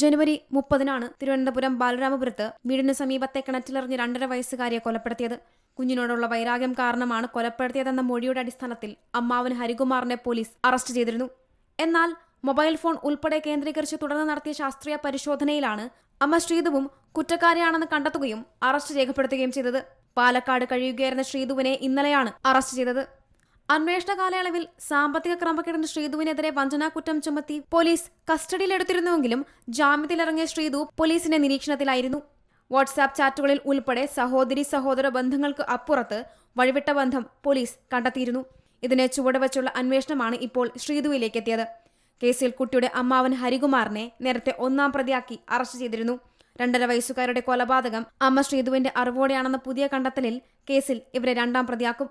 ജനുവരി മുപ്പതിനാണ് തിരുവനന്തപുരം ബാലരാമപുരത്ത് വീടിന് സമീപത്തെ കിണറ്റിലെറിഞ്ഞ് രണ്ടര വയസ്സുകാരിയെ കൊലപ്പെടുത്തിയത്. കുഞ്ഞിനോടുള്ള വൈരാഗ്യം കാരണമാണ് കൊലപ്പെടുത്തിയതെന്ന മൊഴിയുടെ അടിസ്ഥാനത്തിൽ അമ്മാവൻ ഹരികുമാറിനെ പോലീസ് അറസ്റ്റ് ചെയ്തിരുന്നു. എന്നാൽ മൊബൈൽ ഫോൺ ഉൾപ്പെടെ കേന്ദ്രീകരിച്ച് തുടർന്ന് നടത്തിയ ശാസ്ത്രീയ പരിശോധനയിലാണ് അമ്മ ശ്രീതുവും കുറ്റക്കാരിയാണെന്ന് കണ്ടെത്തുകയും അറസ്റ്റ് രേഖപ്പെടുത്തുകയും ചെയ്തത്. പാലക്കാട് കഴിയുകയായിരുന്ന ശ്രീതുവിനെ ഇന്നലെയാണ് അറസ്റ്റ് ചെയ്തത്. അന്വേഷണ കാലയളവിൽ സാമ്പത്തിക ക്രമക്കേടിന് ശ്രീധുവിനെതിരെ വഞ്ചനാകുറ്റം ചുമത്തി പോലീസ് കസ്റ്റഡിയിലെടുത്തിരുന്നുവെങ്കിലും ജാമ്യത്തിലിറങ്ങിയ ശ്രീധു പോലീസിന്റെ നിരീക്ഷണത്തിലായിരുന്നു. വാട്സാപ്പ് ചാറ്റുകളിൽ ഉൾപ്പെടെ സഹോദരി സഹോദര ബന്ധങ്ങൾക്ക് അപ്പുറത്ത് വഴിവിട്ട ബന്ധം പോലീസ് കണ്ടെത്തിയിരുന്നു. ഇതിനെ ചുവടുവച്ചുള്ള അന്വേഷണമാണ് ഇപ്പോൾ ശ്രീധുവിലേക്ക് എത്തിയത് കേസിൽ കുട്ടിയുടെ അമ്മാവൻ ഹരികുമാറിനെ നേരത്തെ ഒന്നാം പ്രതിയാക്കി അറസ്റ്റ് ചെയ്തിരുന്നു. രണ്ടര വയസ്സുകാരുടെ കൊലപാതകം അമ്മ ശ്രീധുവിന്റെ അറിവോടെയാണെന്ന പുതിയ കണ്ടെത്തലിൽ കേസിൽ ഇവരെ രണ്ടാം പ്രതിയാക്കും.